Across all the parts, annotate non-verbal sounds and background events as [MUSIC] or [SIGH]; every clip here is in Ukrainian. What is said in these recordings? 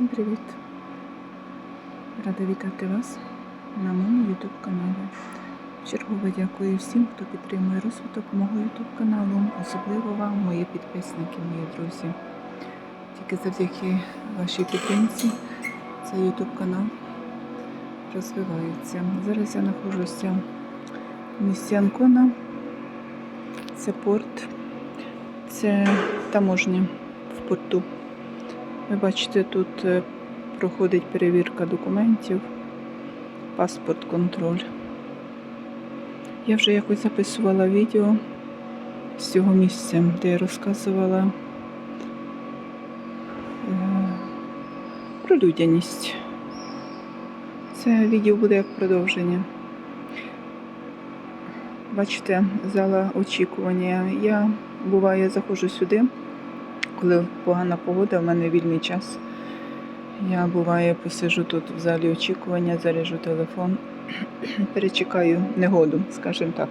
Всім привіт! Рада вітати вас на моєму YouTube каналі. Чергове дякую всім, хто підтримує розвиток мого YouTube каналу, особливо вам, мої підписники, мої друзі. Тільки завдяки вашій підтримці цей YouTube канал розвивається. Зараз я знаходжуся в місті Анкона. Це порт, це таможня в порту. Ви бачите, тут е, проходить перевірка документів, паспорт, контроль. Я вже якось записувала відео з цього місця, де я розказувала е, про людяність. Це відео буде як продовження. Бачите, зала очікування. Я буває заходжу сюди коли погана погода, в мене вільний час. Я буває посижу тут в залі очікування, заряжу телефон, [CLEARS THROAT] перечекаю негоду, скажімо так.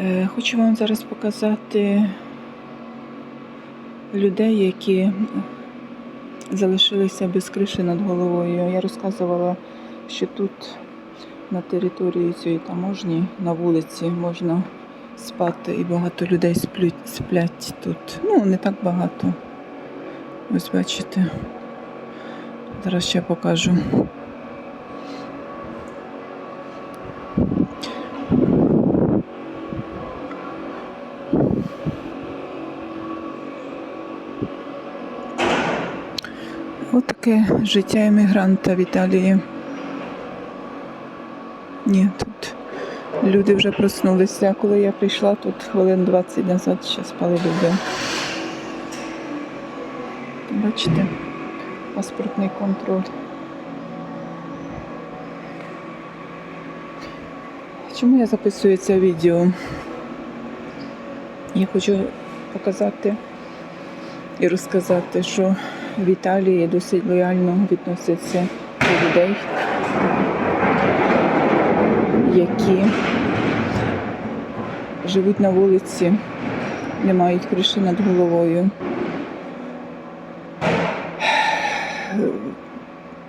Е, Хочу вам зараз показати людей, які залишилися без криші над головою. Я розказувала, що тут на території цієї таможні на вулиці можна спати і багато людей сплють, сплять тут. Ну, не так багато. Ось бачите. Зараз ще покажу. Ось таке життя емігранта в Італії. Ні, тут люди вже проснулися. Коли я прийшла, тут хвилин 20 назад ще спали люди. Бачите, паспортний контроль. Чому я записую це відео? Я хочу показати і розказати, що в Італії досить лояльно відносяться до людей які живуть на вулиці, не мають криші над головою.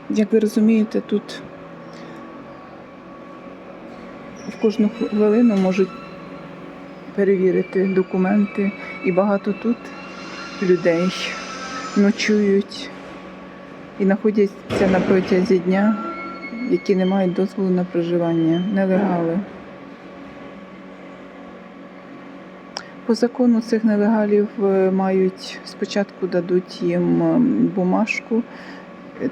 Як ви розумієте, тут в кожну хвилину можуть перевірити документи, і багато тут людей ночують і знаходяться на протязі дня які не мають дозволу на проживання, нелегали. По закону цих нелегалів е, мають спочатку дадуть їм ем, бумажку,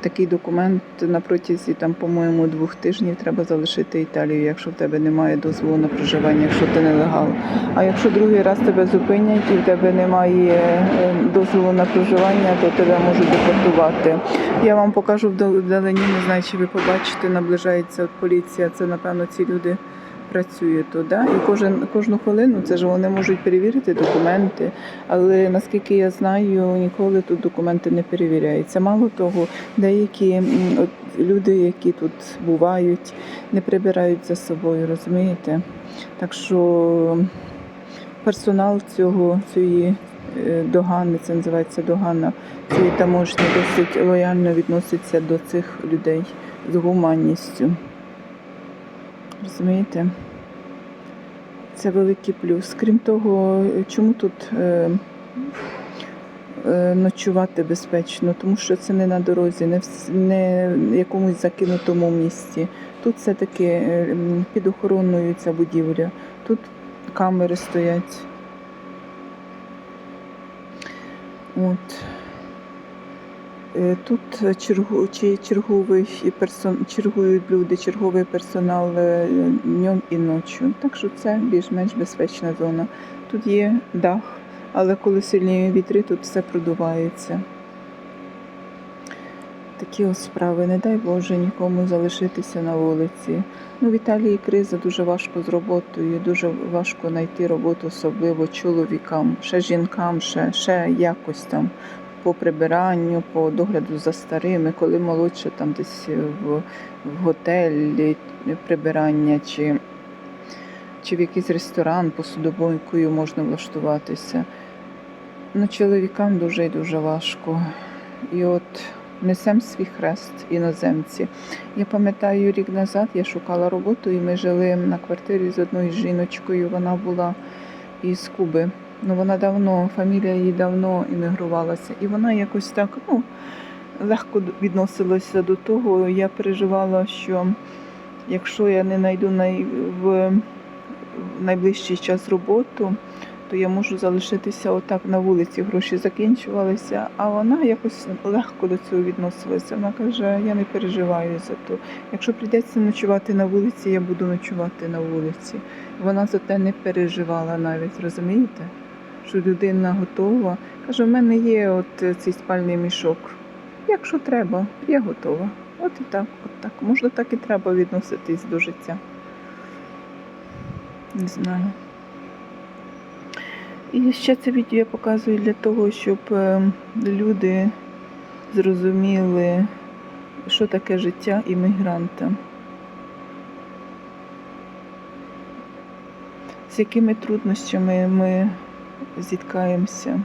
такий документ на протязі там, по-моєму, двох тижнів треба залишити Італію, якщо в тебе немає дозволу на проживання, якщо ти нелегал. А якщо другий раз тебе зупинять і в тебе немає е, дозволу на проживання, то тебе можуть депортувати. Я вам покажу вдалині, не знаю, чи ви побачите, наближається поліція. Це, напевно, ці люди працюють тут. Да? І кожен, кожну хвилину це ж вони можуть перевірити документи, але наскільки я знаю, ніколи тут документи не перевіряються. Мало того, деякі от, люди, які тут бувають, не прибирають за собою, розумієте? Так що персонал цього цієї е, догани, це називається догана, цієї таможні досить лояльно відноситься до цих людей з гуманністю. Розумієте? Це великий плюс. Крім того, чому тут е, е, ночувати безпечно? Тому що це не на дорозі, не в не в якомусь закинутому місці. Тут все-таки е, під охороною ця будівля. Тут камери стоять. От. Е, Тут чергу, чи черговий персон, чергують люди, черговий персонал е, днем і ночі. Так що це більш-менш безпечна зона. Тут є дах, але коли сильні вітри, тут все продувається. Такі ось справи. Не дай Боже нікому залишитися на вулиці. Ну, В Італії криза дуже важко з роботою, дуже важко знайти роботу, особливо чоловікам, ще жінкам, ще, ще якось там по прибиранню, по догляду за старими, коли молодше там десь в, в готелі прибирання чи, чи в якийсь ресторан посудомойкою можна влаштуватися. Ну, чоловікам дуже і дуже важко. І от несем свій хрест іноземці. Я пам'ятаю, рік назад я шукала роботу, і ми жили на квартирі з одною жіночкою. Вона була із Куби. Ну, вона давно, фамілія її давно іммігрувалася. І вона якось так ну, легко відносилася до того. Я переживала, що якщо я не знайду най... в... найближчий час роботу, то я можу залишитися отак на вулиці, гроші закінчувалися, а вона якось легко до цього відносилася. Вона каже, я не переживаю за то. Якщо прийдеться ночувати на вулиці, я буду ночувати на вулиці. Вона за те не переживала навіть, розумієте? Що людина готова. Каже, в мене є от цей спальний мішок. Якщо треба, я готова. От і так, от так. Може, так і треба відноситись до життя. Не знаю. І ще це відео я показую для того, щоб е, люди зрозуміли, що таке життя іммігранта. З якими труднощами ми зіткаємося.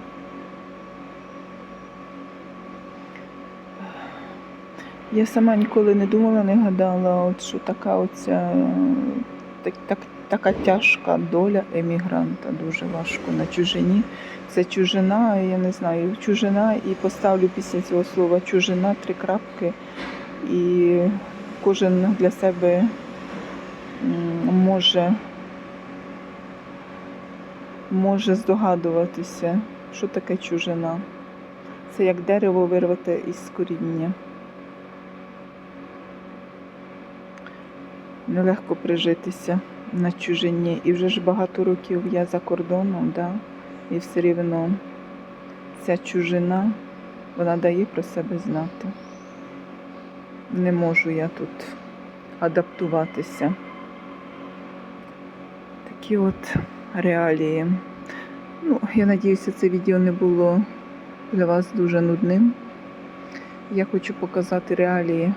Я сама ніколи не думала, не гадала, от що така оця так, так, така тяжка доля емігранта, дуже важко на чужині. Це чужина, я не знаю, чужина і поставлю після цього слова чужина, три крапки. І кожен для себе може, може здогадуватися, що таке чужина. Це як дерево вирвати із коріння. Нелегко прижитися на чужині. І вже ж багато років я за кордоном, да? і все рівно ця чужина, вона дає про себе знати. Не можу я тут адаптуватися. Такі от реалії. Ну, я надіюся, це відео не було для вас дуже нудним. Я хочу показати реалії,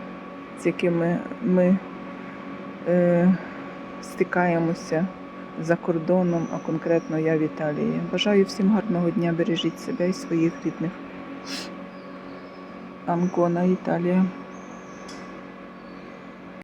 з якими ми е, стикаємося за кордоном, а конкретно я в Італії. Бажаю всім гарного дня, бережіть себе і своїх рідних. Анкона, Італія.